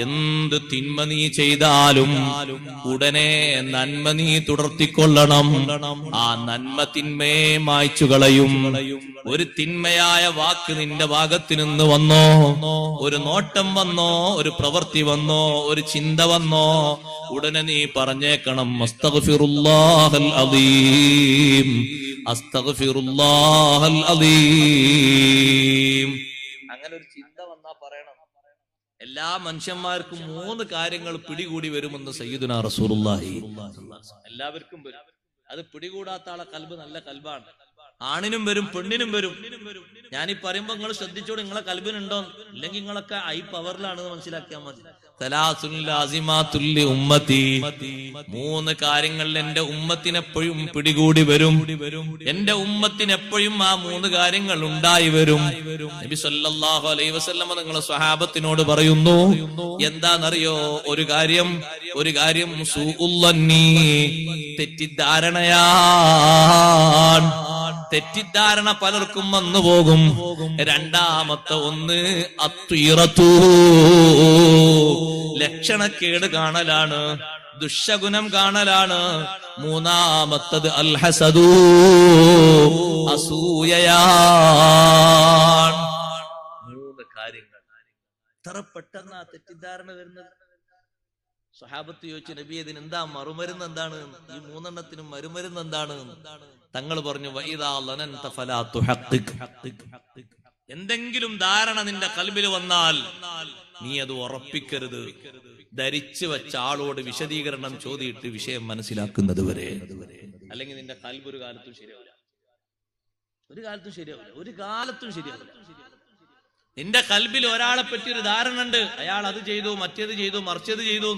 എന്ത് തിന്മ നീ ചെയ്താലും ഉടനെ നന്മ നീ തുടർത്തിക്കൊള്ളണം. ആ നന്മ തിന്മയെ മായ്ച്ചു കളയും. ഒരു തിന്മയായ വാക്ക് നിന്റെ ഭാഗത്ത് നിന്ന് വന്നോ? ഒരു നോട്ടം വന്നോ? ഒരു പ്രവൃത്തി വന്നോ? ഒരു ചിന്ത വന്നോ? ഉടനെ നീ പറഞ്ഞേക്കണം അസ്തഗ്ഫിറുല്ലാഹൽ അദീം. അസ്തഗ്ഫിറുല്ലാഹൽ അദീം. അങ്ങനെ ഒരു ചിന്ത എല്ലാ മനുഷ്യന്മാർക്കും മൂന്ന് കാര്യങ്ങൾ പിടികൂടി വരുമെന്ന് സയ്യിദുന റസൂലുള്ളാഹി. എല്ലാവർക്കും അത് പിടികൂടാത്ത ആളെ കൽബ് നല്ല കൽബാണ്. ആണിനും വരും പെണ്ണിനും വരും. ഞാൻ ഈ പറയുമ്പോ നിങ്ങൾ ശ്രദ്ധിച്ചോട് നിങ്ങളെ കൽബിനുണ്ടോ? ഇല്ലെങ്കിൽ നിങ്ങളൊക്കെ ഐ പവറിലാണെന്ന് മനസ്സിലാക്കിയാൽ മതി. മൂന്ന് കാര്യങ്ങളിൽ എന്റെ ഉമ്മത്തിനെപ്പോഴും പിടികൂടി വരും. എന്റെ ഉമ്മത്തിനെപ്പോഴും ആ മൂന്ന് കാര്യങ്ങൾ ഉണ്ടായി വരും. നബി സല്ലല്ലാഹു അലൈഹി വസല്ലമ നിങ്ങളെ സ്വഹാബത്തിനോട് പറയുന്നു എന്താണെന്നറിയോ? ഒരു കാര്യം ഒരു കാര്യം തെറ്റിദ്ധാരണയാ. തെറ്റിദ്ധാരണ പലർക്കും വന്നു പോകും. രണ്ടാമത്തെ ഒന്ന് അത്വീറത്തു. ലക്ഷണക്കേട് കാണലാണ് ദുഷ്യഗുണം കാണലാണ്. മൂന്നാമത്തത് അൽഹസദൂ അസൂയയാണ്. മൂന്ന് കാര്യങ്ങൾ. എത്ര പെട്ടെന്ന് തെറ്റിദ്ധാരണ വരുന്നത്? സ്വഹാബത്ത് ചോദിച്ചു നബി ഇതിന് എന്താ മറുമരുന്ന് എന്താണ്? ഈ മൂന്നെണ്ണത്തിനും മറുമരുന്ന് എന്താണ്? തങ്ങൾ പറഞ്ഞു. എന്തെങ്കിലും ധാരണ നിന്റെ കൽബിൽ വന്നാൽ നീ അത് ഉറപ്പിക്കരുത്. ധരിച്ചു വെച്ച ആളോട് വിശദീകരണം ചോദിയിട്ട് വിഷയം മനസ്സിലാക്കുന്നത് വരെ. അല്ലെങ്കിൽ നിന്റെ കൽബ് ഒരു കാലത്തും ശരിയാവില്ല. ഒരു കാലത്തും ശരിയാവില്ല. ഒരു കാലത്തും ശരിയാവില്ല. നിന്റെ കൽബിൽ ഒരാളെ പറ്റി ഒരു ധാരണ ഉണ്ട്. അയാൾ അത് ചെയ്തു മറ്റേത് ചെയ്തു മറിച്ചത് ചെയ്തു.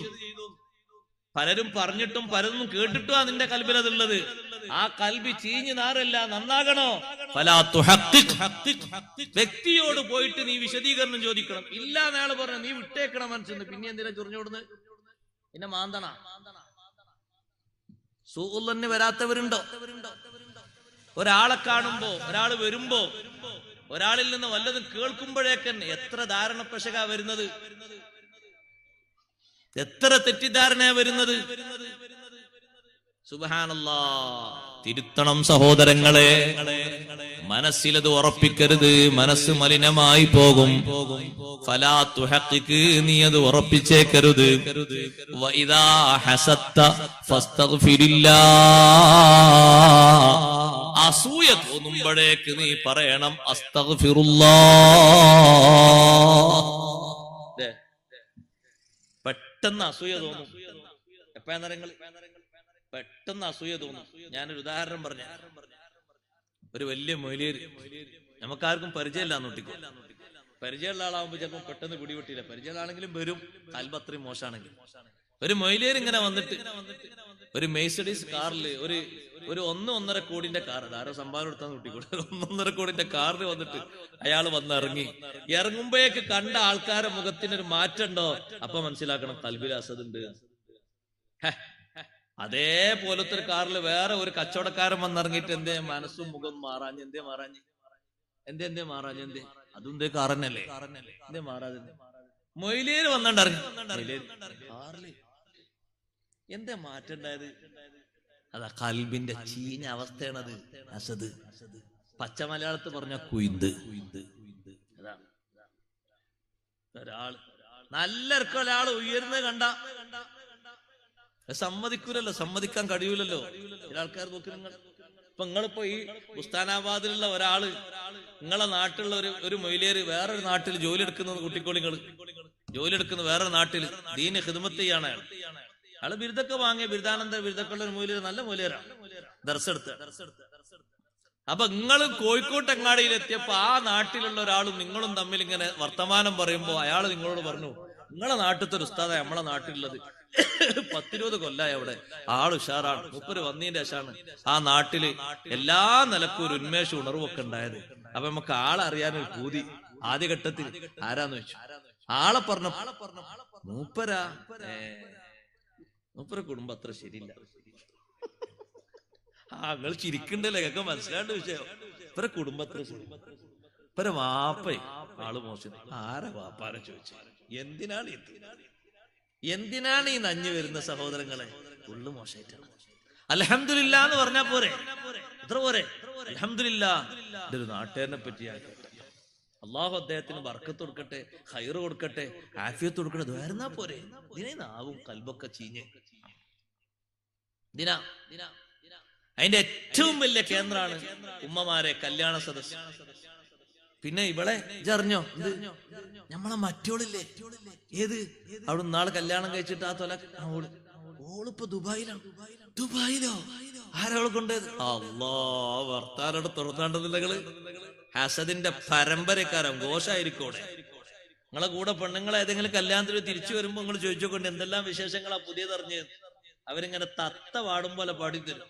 പലരും പറഞ്ഞിട്ടും പലതും കേട്ടിട്ടും നിന്റെ കൽബിൽ അതുള്ളത്. ആ കൽബി ചീഞ്ഞു നാറല്ല നന്നാകണോ. വ്യക്തിയോട് പോയിട്ട് നീ വിശദീകരണം ചോദിക്കണം. ഇല്ല എന്നയാൾ പറഞ്ഞു നീ വിട്ടേക്കണം മനസ്സിന് പിന്നെ എന്തിനാ ചൊറിഞ്ഞോടുന്നത് പിന്നെ മാന്തണ. സൂള്ളന് വരാത്തവരുണ്ടോ? ഒരാളെ കാണുമ്പോ ഒരാൾ വരുമ്പോ ഒരാളിൽ നിന്ന് വല്ലതും കേൾക്കുമ്പോഴേക്കന്നെ എത്ര ധാരണ വരുന്നത്? എത്ര തെറ്റിദ്ധാരണ വരുന്നത്? തിരുത്തണം സഹോദരങ്ങളെ. മനസ്സിലത് ഉറപ്പിക്കരുത്. മനസ്സ് മലിനമായി പോകും. ഫലാ നീ അത് ഉറപ്പിച്ചേക്കരുത്. അസൂയ തോന്നുമ്പോഴേക്ക് നീ പറയണം അസ്തഗ്ഫിറുല്ലാ. ദേ, പെട്ടെന്ന് അസൂയ തോന്നും. എപ്പോഴാ നിറങ്ങൾ പെട്ടെന്ന് അസൂയ തോന്നും. ഞാനൊരു ഉദാഹരണം പറഞ്ഞു ഒരു വലിയ മൊയിലേര് നമുക്കാർക്കും പരിചയമില്ല നോട്ടിക്കോ പരിചയമുള്ള ആളാവുമ്പോ ചിലപ്പോൾ പെട്ടെന്ന് പിടിപെട്ടില്ല പരിചയമുള്ളാണെങ്കിലും വരും. കൽബ് അത്രയും മോശമാണെങ്കിൽ. ഒരു മൊയിലേര് ഇങ്ങനെ വന്നിട്ട് ഒരു മെയ്സഡീസ് കാറിൽ ഒരു ഒരു ഒന്ന് ഒന്നര കോടിന്റെ കാർ ആരോ സംഭാവന എടുത്താൽ കൂട്ടിക്കൂടെ ഒന്നൊന്നര കോടിന്റെ കാറിൽ വന്നിട്ട് അയാൾ വന്നിറങ്ങി. ഇറങ്ങുമ്പോഴേക്ക് കണ്ട ആൾക്കാരെ മുഖത്തിനൊരു മാറ്റം ഉണ്ടോ അപ്പൊ മനസ്സിലാക്കണം കൽബിൽ അസതുണ്ട് ഹെ, അതേപോലത്തെ ഒരു കാറിൽ വേറെ ഒരു കച്ചവടക്കാരൻ വന്നിറങ്ങിയിട്ട് എന്തേ മനസ്സും മുഖം മാറാഞ്ഞ് എന്തേ മാറാഞ്ഞ്? എന്തേ എന്തേ മാറാഞ്ഞ് എന്തേ? അതും എന്തേ കാറന്നല്ലേ എന്തേ മാറാതെ? മൊയിലേര് കാറിൽ എന്തേ മാറ്റം അതാ കൽബിന്റെ ചീഞ്ഞ അവസ്ഥയാണത്. അസത് പച്ച മലയാളത്ത് പറഞ്ഞ കുയിന്ത്. അതാണ് ഒരാൾ. നല്ല ഒരാൾ ഉയർന്ന് കണ്ട. സമ്മതിക്കൂലല്ലോ. സമ്മതിക്കാൻ കഴിയൂലല്ലോ. ആൾക്കാർ നോക്കി നിങ്ങൾ. ഇപ്പൊ നിങ്ങളിപ്പോ ഈ ഉസ്താനാബാദിലുള്ള ഒരാൾ. നിങ്ങളെ നാട്ടിലുള്ള ഒരു ഒരു മൊയിലേര് വേറൊരു നാട്ടിൽ ജോലി എടുക്കുന്ന കുട്ടിക്കോളിങ്ങൾ ജോലി എടുക്കുന്ന വേറൊരു നാട്ടിൽ ദീന ഹിദ്മത്ത് ചെയ്യാണ് അയാൾ ബിരുദൊക്കെ വാങ്ങിയ ബിരുദാനന്ദ ബിരുദക്കുള്ള ഒരു മൂല്യം നല്ല മൂല്യരാണ് ദർശെടുത്ത് അപ്പൊ നിങ്ങൾ കോഴിക്കോട്ട് അങ്ങാടിയിൽ എത്തിയപ്പോ ആ നാട്ടിലുള്ള ഒരാളും നിങ്ങളും തമ്മിൽ ഇങ്ങനെ വർത്തമാനം പറയുമ്പോ അയാൾ നിങ്ങളോട് പറഞ്ഞു നിങ്ങളെ നാട്ടിലത്തെ ഒരു ഉസ്താദ നമ്മളെ നാട്ടിലുള്ളത്. പത്തിരുപത് കൊല്ലായി അവിടെ. ആൾ ഉഷാറാണ്. മുപ്പര് വന്നതിന്റെ ശേഷമാണ് ആ നാട്ടിൽ എല്ലാ നിലക്കും ഒരു ഉന്മേഷ ഉണർവൊക്കെ ഉണ്ടായത്. അപ്പൊ നമുക്ക് ആളെ അറിയാനൊരു പൂതി. ആദ്യഘട്ടത്തിൽ ആരാന്ന് വെച്ചു ആളെ പറഞ്ഞു മൂപ്പരാ? മൂപ്പര കുടുംബം അത്ര ശരിയില്ല. ആ നിങ്ങൾ ചിരിക്കണ്ടല്ലേ? ഒക്കെ മനസ്സിലാണ്ട് വിഷയം. ഇവരെ കുടുംബത്തിന് ഇപ്പര വാപ്പേ ആൾ മോശം. ആരെ വാപ്പാരെ ചോദിച്ചു? എന്തിനാണ് ഇത്? എന്തിനാണ് ഈ നഞ്ഞു വരുന്ന സഹോദരങ്ങളെ? ഉള്ളു മോശമായിട്ടാണ്. അലഹമില്ല എന്ന് പറഞ്ഞാ പോരെ? ഇത്ര പോരെ? അലഹമില്ല ഇതൊരു നാട്ടുകാരനെ പറ്റി അള്ളാഹു അദ്ദേഹത്തിന് വർക്കത്ത് കൊടുക്കട്ടെ ഹൈറ് കൊടുക്കട്ടെ ആഫിയത്ത് കൊടുക്കട്ടെ ദ്വാരുന്നാ പോരെ? ഇതിനെ നാവും കൽബൊക്കെ ചീഞ്ഞ്. ദിന. അതിന്റെ ഏറ്റവും വലിയ കേന്ദ്രമാണ് ഉമ്മമാരെ കല്യാണ സദസ് പിന്നെ ഇവളെ ഇജറിഞ്ഞോ നമ്മളെ മറ്റോളില്ലേ? ഏത്? അവിടെ നാളെ കല്യാണം കഴിച്ചിട്ട് ആ തൊല ഓൾ. ഓളിപ്പോ ദുബായിലാണ് ദുബായിലോ? ആരോളെ കൊണ്ടത്? അല്ലാ വർത്താനോട് തുറന്നാണ്ടെന്നില്ല നിങ്ങൾ. ഹസദിന്റെ പരമ്പരക്കാരൻ ഘോഷായിരിക്കോടെ. നിങ്ങളെ കൂടെ പെണ്ണുങ്ങളെ ഏതെങ്കിലും കല്യാണത്തിൽ തിരിച്ചു വരുമ്പോ നിങ്ങൾ ചോദിച്ചോക്കൊണ്ട് എന്തെല്ലാം വിശേഷങ്ങളാ പുതിയതറിഞ്ഞത് അവരിങ്ങനെ തത്ത പാടും പോലെ പാടിത്തരും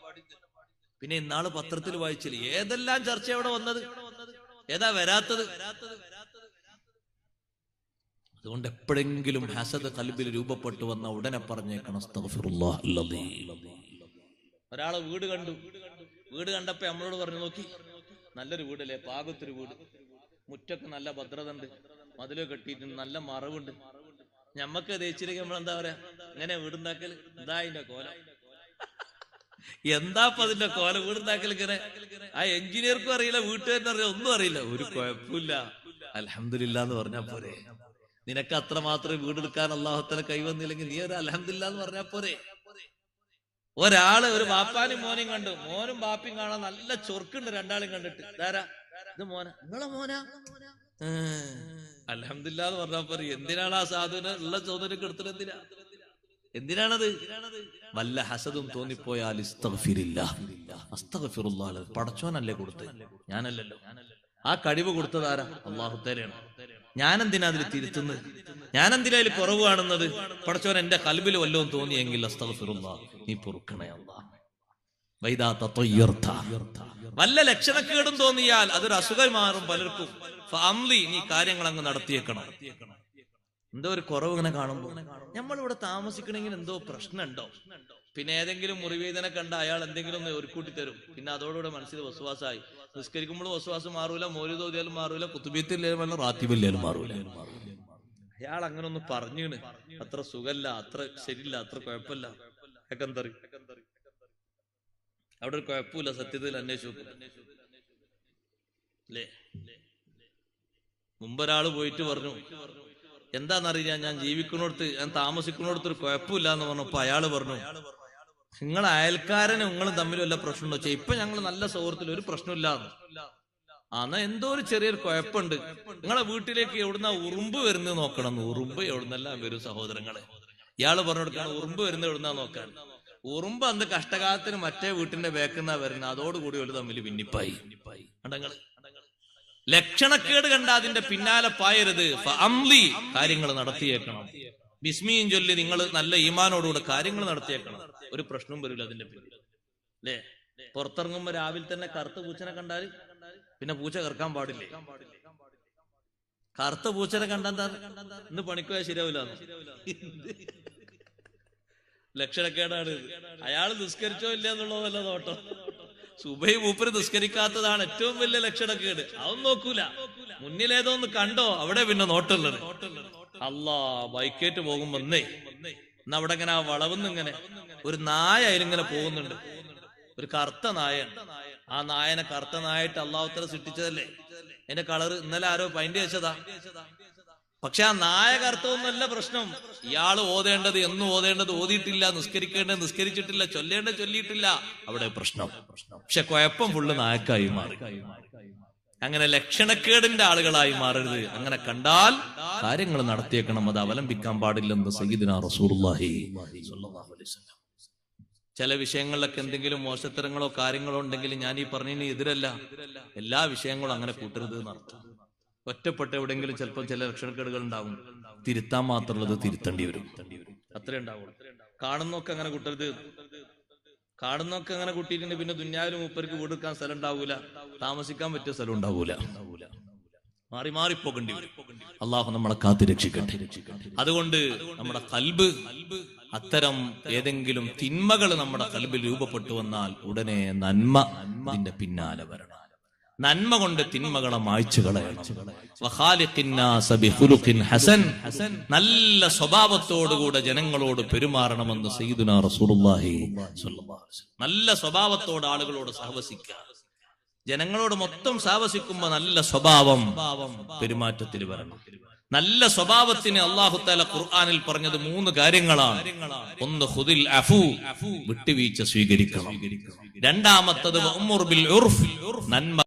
പിന്നെ ഇന്നാൾ പത്രത്തിൽ വായിച്ചില്ല? ഏതെല്ലാം ചർച്ച അവിടെ വന്നത്? ഏതാ വരാത്തത്? അതുകൊണ്ട് എപ്പോഴെങ്കിലും ഹസദ് കൽബിൽ രൂപപ്പെട്ടു വന്ന ഉടനെ പറഞ്ഞേക്കണം ഒരാൾ വീട് കണ്ടു. വീട് കണ്ടപ്പോ നമ്മളോട് പറഞ്ഞു നോക്കി നല്ലൊരു വീടല്ലേ? പാകത്തൊരു വീട്. മുറ്റൊക്കെ നല്ല ഭദ്രത ഉണ്ട് മതിലൊക്കെ കെട്ടിയിട്ടുണ്ട്. നല്ല മറവുണ്ട്. ഞമ്മക്ക് തേച്ചിലേക്ക് നമ്മൾ എന്താ പറയാ? ഇങ്ങനെ വീടുണ്ടാക്കൽ ഇതാ അതിന്റെ കോലം. എന്താ അതിന്റെ കോല വീടുണ്ടാക്കൽ ഇങ്ങനെ? ആ എഞ്ചിനീയർക്കും അറിയില്ല വീട്ടുകാരനും അറിയില്ല ഒന്നും അറിയില്ല. ഒരു കുഴപ്പമില്ല. അലഹമില്ല എന്ന് പറഞ്ഞാ പോരെ. നിനക്ക് അത്ര മാത്രമേ വീടെടുക്കാൻ അള്ളാഹുത്തല കൈവന്നില്ലെങ്കിൽ നീ ഒരു അലഹമില്ല എന്ന് പറഞ്ഞാ പോരെ. ഒരാൾ ഒരു ബാപ്പാനും മോനും കണ്ടു. മോനും ബാപ്പയും കാണാൻ നല്ല ചൊർക്കുണ്ട് രണ്ടാളും കണ്ടിട്ട്. ഇതാരാ? ഇത് മോന. നിങ്ങളെ മോന? അലഹമില്ല എന്ന് പോരെ എന്തിനാണ് ആ സാധുവിനെ ഉള്ള ചോദനക്ക് എടുത്തത് എന്തിനാ? എന്തിനാണത്? വല്ല ഹസദും തോന്നിപ്പോയാൽ. പടച്ചോനല്ലേ കൊടുത്ത് ഞാനല്ലല്ലോ. ആ കഴിവ് കൊടുത്തതാരാ അള്ളാഹു തേരാണ് ഞാൻ എന്തിനാ അതിൽ തിരുത്തുന്നത്? ഞാനെന്തിനാ അതിൽ കുറവ് കാണുന്നത്? പടച്ചോൻ എന്റെ കൽബിൽ വല്ലതും തോന്നിയെങ്കിൽ അസ്തഗ്ഫിറുല്ലാഹ്. നീ പൊറുക്കണേ അള്ളാഹ് വൈദാ തത്തയ്യർത്ത. വല്ല ലക്ഷണക്കേടും തോന്നിയാൽ അതൊരു അസുഖം മാറും പലർക്കും. ഫഅംലി, നീ കാര്യങ്ങൾ അങ്ങ് നടത്തിയേക്കണം. എന്തോ ഒരു കുറവ് ഇങ്ങനെ കാണുമ്പോ. നമ്മളിവിടെ താമസിക്കണമെങ്കിൽ എന്തോ പ്രശ്നമുണ്ടോ? പിന്നെ ഏതെങ്കിലും മുറിവേദന കണ്ട അയാൾ എന്തെങ്കിലും ഒന്ന് ഒരുക്കൂട്ടി തരും. പിന്നെ അതോടുകൂടെ മനസ്സിൽ വസുവാസായി. നിസ്കരിക്കുമ്പോഴും വസുവാസം മാറൂല മോരുതോതിയാലും മാറൂല കുത്തുബീത്തില്ലാലും റാത്തിബില്ലാലും മാറൂല. അയാൾ അങ്ങനെ ഒന്ന് പറഞ്ഞു അത്ര സുഖല്ല അത്ര ശരിയില്ല അത്ര കുഴപ്പമില്ല എക്കന്തറി അവിടെ ഒരു കുഴപ്പമില്ല സത്യത്തിൽ അന്വേഷിച്ചു അല്ലേ മുമ്പൊരാൾ പോയിട്ട് പറഞ്ഞു എന്താണെന്നറിയാ ഞാൻ ജീവിക്കുന്നിടത്ത് ഞാൻ താമസിക്കുന്നിടത്ത് ഒരു കുഴപ്പമില്ല എന്ന് പറഞ്ഞപ്പോ അയാൾ പറഞ്ഞു നിങ്ങൾ അയൽക്കാരനും നിങ്ങളും തമ്മിൽ വല്ല പ്രശ്നമുണ്ടോ? വെച്ചാൽ ഇപ്പൊ ഞങ്ങൾ നല്ല സൗഹൃദത്തിൽ ഒരു പ്രശ്നമില്ല എന്നാ എന്തോ ഒരു ചെറിയൊരു കുഴപ്പമുണ്ട്. നിങ്ങളെ വീട്ടിലേക്ക് എവിടുന്ന ഉറുമ്പ് വരുന്നത് നോക്കണം. ഉറുമ്പ് എവിടുന്നെല്ലാം വരും സഹോദരങ്ങളെ? ഇയാൾ പറഞ്ഞു കൊടുക്കാണ് ഉറുമ്പ് വരുന്നത് എവിടുന്നാ നോക്കാൻ? ഉറുമ്പ് അന്ന് കഷ്ടകാലത്തിന് മറ്റേ വീട്ടിന്റെ ബേക്കുന്ന വരുന്ന അതോടുകൂടി ഒരു തമ്മിൽ ഭിന്നിപ്പായി ലക്ഷണക്കേട് കണ്ട അതിന്റെ പിന്നാലെ പായരുത്. അംലി കാര്യങ്ങൾ നടത്തിയേക്കണം. ബിസ്മിയും ചൊല്ലി നിങ്ങൾ നല്ല ഈമാനോടുകൂടെ കാര്യങ്ങൾ നടത്തിയേക്കണം. ഒരു പ്രശ്നവും വരില്ല അതിന്റെ പിന്നിൽ അല്ലേ? പുറത്തിറങ്ങുമ്പോ രാവിലെ തന്നെ കറുത്ത പൂച്ചനെ കണ്ടാൽ പിന്നെ പൂച്ച കറക്കാൻ പാടില്ലേ? കറുത്ത പൂച്ചനെ കണ്ടെന്താ ഇന്ന് പണിക്കോയാൽ ശരിയാവില്ല ലക്ഷണക്കേടാണ് ഇത്. അയാൾ നിസ്കരിച്ചോ ഇല്ല എന്നുള്ളതല്ല നോട്ടം. സുബൈ മൂപ്പര് നിസ്കരിക്കാത്തതാണ് ഏറ്റവും വലിയ ലക്ഷണക്കേട്. അതൊന്നും നോക്കൂല. മുന്നിലേതോ ഒന്ന് കണ്ടോ അവിടെ പിന്നെ നോട്ടുള്ളത് അല്ലാ ബൈക്കേറ്റ് പോകുമ്പോ എന്നാ അവിടെ ഇങ്ങനെ ആ വളവുന്ന് ഇങ്ങനെ ഒരു നായ അതിലിങ്ങനെ പോകുന്നുണ്ട്. ഒരു കറുത്ത നായ ആ നായനെ കറുത്ത നായായിട്ട് അള്ളാഹുത്തല സൃഷ്ടിച്ചതല്ലേ? അതിന്റെ കളർ ഇന്നലെ ആരോ പൈന്റ് വെച്ചതാ പക്ഷെ ആ നായ കറുത്തൊന്നല്ല പ്രശ്നം. ഇയാൾ ഓതേണ്ടത് എന്നും ഓതേണ്ടത് ഓതിയിട്ടില്ല നിസ്കരിക്കേണ്ടത് നിസ്കരിച്ചിട്ടില്ല ചൊല്ലേണ്ടത് ചൊല്ലിയിട്ടില്ല. അവിടെ പ്രശ്നം. പക്ഷെ കുഴപ്പം ഫുള്ള് നായക്കായി മാറി. അങ്ങനെ ലക്ഷണക്കേടിന്റെ ആളുകളായി മാറരുത്. അങ്ങനെ കണ്ടാൽ കാര്യങ്ങൾ നടത്തിയേക്കണം. അത് അവലംബിക്കാൻ പാടില്ലെന്ന് സയ്യിദിന വസല്ലം. ചില വിഷയങ്ങളിലൊക്കെ എന്തെങ്കിലും മോശത്തരങ്ങളോ കാര്യങ്ങളോ ഉണ്ടെങ്കിൽ ഞാൻ ഈ പറഞ്ഞതിന് എതിരല്ല. എല്ലാ വിഷയങ്ങളും അങ്ങനെ കൂട്ടരുത് എന്നർത്ഥം. ഒറ്റപ്പെട്ട എവിടെയെങ്കിലും ചിലപ്പോൾ ചില ലക്ഷണക്കേടുകൾ ഉണ്ടാവും തിരുത്താൻ മാത്രമുള്ളത് തിരുത്തേണ്ടി വരും. അത്രേ ഉണ്ടാവുള്ളൂ. കാണുന്നൊക്കെ അങ്ങനെ കുട്ടരുത്. കാണുന്നൊക്കെ അങ്ങനെ കുട്ടിയിട്ടുണ്ട്. പിന്നെ ദുന്യാവിലും മൂപ്പർക്ക് വീടെടുക്കാൻ സ്ഥലം ഉണ്ടാവൂല. താമസിക്കാൻ പറ്റിയ സ്ഥലം ഉണ്ടാവൂല. മാറി മാറി പോകേണ്ടി വരും. അള്ളാഹു നമ്മളെ കാത്തു രക്ഷിക്കട്ടെ. അതുകൊണ്ട് നമ്മുടെ കൽബ് അത്തരം ഏതെങ്കിലും തിന്മകൾ നമ്മുടെ കൽബിൽ രൂപപ്പെട്ടു വന്നാൽ ഉടനെ നന്മ അതിന്റെ പിന്നാലെ വരണം. നന്മ കൊണ്ട് തിന്മകളെ മായ്ച്ചു കളയണം ഹസൻ. നല്ല സ്വഭാവത്തോടുകൂടെ ജനങ്ങളോട് പെരുമാറണമെന്ന് സയ്യിദുനാ റസൂലുള്ളാഹി നല്ല സ്വഭാവത്തോട് ആളുകളോട് സഹവസിക്കുക. ജനങ്ങളോട് മൊത്തം സഹവസിക്കുമ്പോ നല്ല സ്വഭാവം പെരുമാറ്റത്തിൽ വരണം. നല്ല സ്വഭാവത്തിന് അള്ളാഹു താല ഖുർആനിൽ പറഞ്ഞത് മൂന്ന് കാര്യങ്ങളാണ്. ഒന്ന് ഹുദിൽ അഫു വിട്ടുവീഴ്ച സ്വീകരിക്കണം. രണ്ടാമത്തത് നന്മ